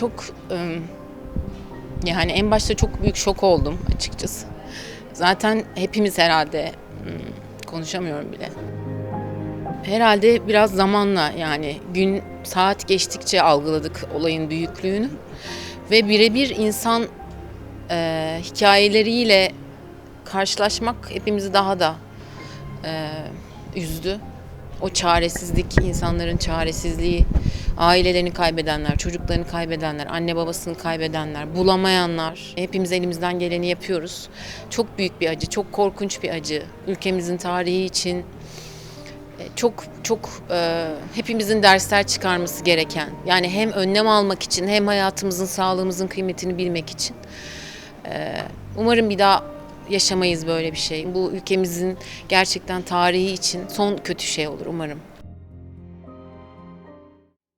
çok ım, yani en başta çok büyük şok oldum açıkçası. Zaten hepimiz herhalde ım, konuşamıyorum bile. Herhalde biraz zamanla yani gün saat geçtikçe algıladık olayın büyüklüğünü ve birebir insan e, hikayeleriyle karşılaşmak hepimizi daha da e, üzdü. O çaresizlik, insanların çaresizliği, ailelerini kaybedenler, çocuklarını kaybedenler, anne babasını kaybedenler, bulamayanlar. Hepimiz elimizden geleni yapıyoruz. Çok büyük bir acı, çok korkunç bir acı. Ülkemizin tarihi için e, çok çok e, hepimizin dersler çıkarması gereken. Yani hem önlem almak için hem hayatımızın, sağlığımızın kıymetini bilmek için. E, umarım bir daha yaşamayız böyle bir şey. Bu ülkemizin gerçekten tarihi için son kötü şey olur umarım.